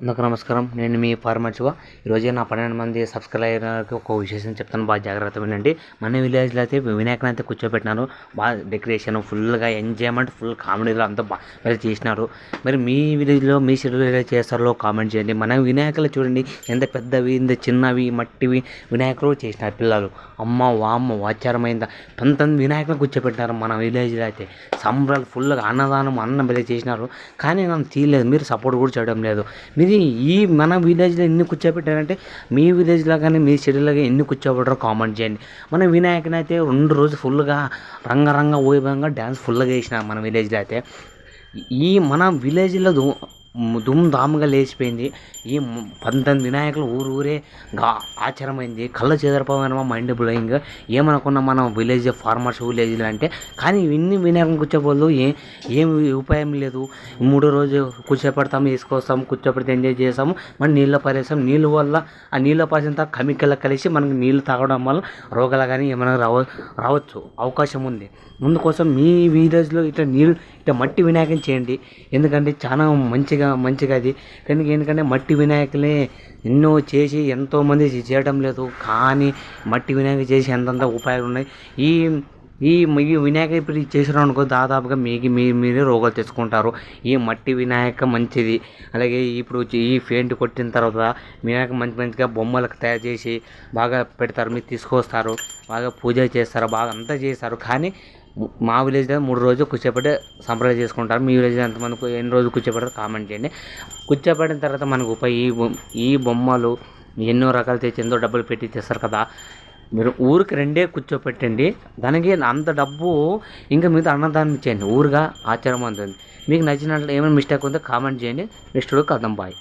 అందరికీ నమస్కారం. నేను మీ ఫార్మర్ శివ ఈరోజు నా పన్నెండు మంది సబ్స్క్రైబర్కి ఒక విశేషం చెప్తాను. బాగా జాగ్రత్త వినండి మన విలేజ్లో అయితే వినాయకుని అయితే కూర్చోబెట్టినారు. బాగా డెకరేషన్ ఫుల్గా ఎంజాయ్మెంట్ ఫుల్ కామెడీలో అంతా బాగా చేసినారు. మరి మీ విలేజ్లో మీ సిటీలో ఎలా చేస్తారో కామెంట్ చేయండి. మన వినాయకులు చూడండి. ఎంత పెద్దవి ఎంత చిన్నవి మట్టివి వినాయకులు చేసినారు పిల్లలు. అమ్మ వామ్మ వాచారమైందా పంతొమ్మిది వినాయకులు కూర్చోబెట్టినారు మన విలేజ్లో అయితే. సంబరాలు ఫుల్గా అన్నదానం అన్నం బలి చేసినారు. కానీ నన్ను తీయలేదు. మీరు సపోర్ట్ కూడా చేయడం లేదు. మీరు ఈ మన విలేజ్లో ఎన్ని కూర్చోబెట్టారంటే మీ విలేజ్లో కానీ మీ సిటీలో కానీ ఎన్ని కూర్చోబెట్టారో కామెంట్ చేయండి. మన వినాయకుని అయితే రెండు రోజులు ఫుల్గా రంగరంగ వైభవంగా డ్యాన్స్ ఫుల్గా వేసిన మన విలేజ్లో అయితే. ఈ మన విలేజ్లో దు లేచిపోయింది. ఈ పంతొమ్మిది వినాయకులు ఊరు ఊరే గా ఆచారమైంది. కళ్ళ చెదరపోయిన మైండ్ బ్లోయింగ్. ఏమనుకున్నా మనం విలేజ్ ఫార్మర్స్ విలేజ్లు అంటే? కానీ ఇన్ని వినాయకం కూర్చోబోదు ఏ ఏమి ఉపాయం లేదు. మూడో రోజు కూర్చోపెడతాం తీసుకొస్తాము కూర్చోపెడితే ఎంజాయ్ చేస్తాము మనం నీళ్ళ పారేస్తాం. నీళ్ళ వల్ల ఆ నీళ్ళ పారేంత కెమికల్ కలిసి మనకి నీళ్ళు తాగడం వల్ల రోగాలు కానీ ఏమైనా రావ రావచ్చు. అవకాశం ఉంది. ముందుకోసం మీ విలేజ్లో ఇట్లా నీళ్ళు ఇట్లా మట్టి వినాయకం చేయండి. ఎందుకంటే చాలా మంచిగా మంచిగా మంచిగా అది. కానీ ఎందుకంటే మట్టి వినాయకులే ఎన్నో చేసి ఎంతోమంది చేయడం లేదు. కానీ మట్టి వినాయక చేసి ఎంతంత ఉపాయాలు ఉన్నాయి. ఈ ఈ ఈ వినాయక ఇప్పుడు చేసారు అనుకో దాదాపుగా మీకు మీ మీరే రోగాలు తెచ్చుకుంటారు. ఈ మట్టి వినాయక మంచిది. అలాగే ఇప్పుడు ఈ పెయింట్ కొట్టిన తర్వాత వినాయక మంచి మంచిగా బొమ్మలకు తయారు చేసి బాగా పెడతారు. మీరు తీసుకొస్తారు. బాగా పూజ చేస్తారు. బాగా అంతా చేస్తారు. కానీ మా విలేజ్లో మూడు రోజులు కూర్చోబెట్టి సంప్రదాయం చేసుకుంటారు. మీ విలేజ్లో ఎంతమంది ఎన్ని రోజులు కూర్చోబెడతారు కామెంట్ చేయండి. కూర్చోబెట్టిన తర్వాత మనకు ఉపయోగ ఈ ఈ బొమ్మలు ఎన్నో రకాలు తెచ్చి ఎంతో డబ్బులు పెట్టి తెస్తారు కదా. మీరు ఊరికి రెండే కూర్చోపెట్టండి దానికి అంత డబ్బు ఇంకా మీతో అన్నదానం ఇచ్చేయండి ఊరుగా ఆచారం అంతుంది మీకు నచ్చినట్లు ఏమైనా మిస్టేక్ ఉందో కామెంట్ చేయండి. నెక్స్ట్ కదం బాయ్.